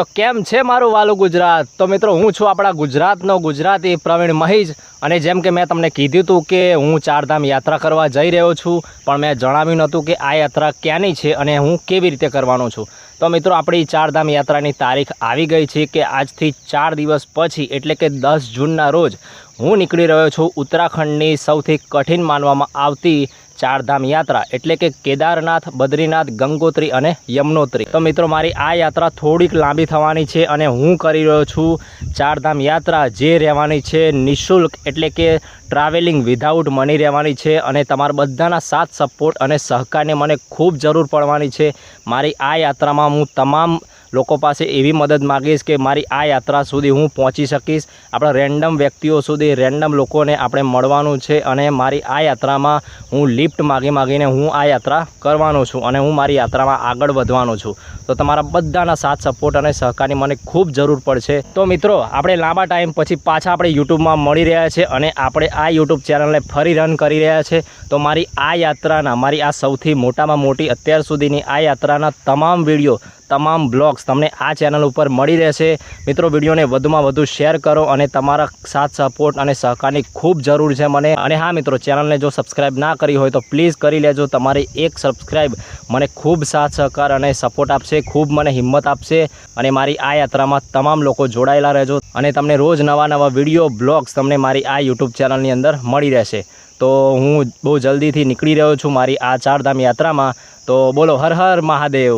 તો કેમ છે મારું વાલું ગુજરાત? તો મિત્રો, હું છું આપણા ગુજરાતનો ગુજરાતી પ્રવીણ મહીજ. અને જેમ કે મેં તમને કીધું હતું કે હું ચારધામ યાત્રા કરવા જઈ રહ્યો છું, પણ મેં જણાવ્યું નહોતું કે આ યાત્રા ક્યાંની છે અને હું કેવી રીતે કરવાનો છું. તો મિત્રો, આપણી ચારધામ યાત્રાની તારીખ આવી ગઈ છે કે આજથી ચાર દિવસ પછી, એટલે કે દસ જૂનના રોજ. હું નીકળી રહ્યો છું ઉત્તરાખંડની સૌથી કઠિન માનવામાં આવતી ચારધામ યાત્રા, એટલે કે કેદારનાથ, બદ્રીનાથ, ગંગોત્રી અને યમનોત્રી. તો મિત્રો, મારી આ યાત્રા થોડીક લાંબી થવાની છે અને હું કરી રહ્યો છું ચારધામ યાત્રા, જે રહેવાની છે નિઃશુલ્ક, એટલે કે ટ્રાવેલિંગ વિધાઉટ મની રહેવાની છે અને તમારા બધાના સાથ સપોર્ટ અને સહકારની મને ખૂબ જરૂર પડવાની છે. મારી આ યાત્રામાં હું તમામ લોકો પાસે એવી મદદ માગીશ કે મારી આ યાત્રા સુધી હું પહોંચી શકીશ. આપણા રેન્ડમ વ્યક્તિઓ સુધી રેન્ડમ લોકોને આપણે મળવાનું છે અને મારી આ યાત્રામાં હું લિફ્ટ માગી માગીને હું આ યાત્રા કરવાનો છું અને હું મારી યાત્રામાં આગળ વધવાનો છું. તો તમારા બધાના સાથ સપોર્ટ અને સહકારની મને ખૂબ જરૂર પડશે. તો મિત્રો, આપણે લાંબા ટાઈમ પછી પાછા આપણે યુટ્યુબમાં મળી રહ્યા છે અને આપણે આ યુટ્યુબ ચેનલને ફરી રન કરી રહ્યા છે. તો મારી આ યાત્રાના, મારી આ સૌથી મોટામાં મોટી અત્યાર સુધીની આ યાત્રાના તમામ વીડિયો તમામ બ્લોગ્સ તમને આ ચેનલ ઉપર મળી રહેશે. મિત્રો, વિડીયોને વધુમાં વધુ શેર કરો અને તમારા સાથ સપોર્ટ અને સહકારની ખૂબ જરૂર છે મને. અને હા, મિત્રો ચેનલને જો સબસ્ક્રાઈબ ના કરી હોય તો પ્લીઝ કરી લેજો. તમારી એક સબસ્ક્રાઈબ મને ખૂબ સાથ, સહકાર અને સપોર્ટ આપશે, ખૂબ મને હિંમત આપશે. અને મારી આ યાત્રામાં તમામ લોકો જોડાયેલા રહેજો. અને તમને રોજ નવા નવા વીડિયો બ્લોગ્સ તમને મારી આ યુટ્યુબ ચેનલની અંદર મળી રહેશે. તો હું બહુ જલ્દીથી નીકળી રહ્યો છું મારી આ ચારધામ યાત્રામાં. તો બોલો, હર હર મહાદેવ.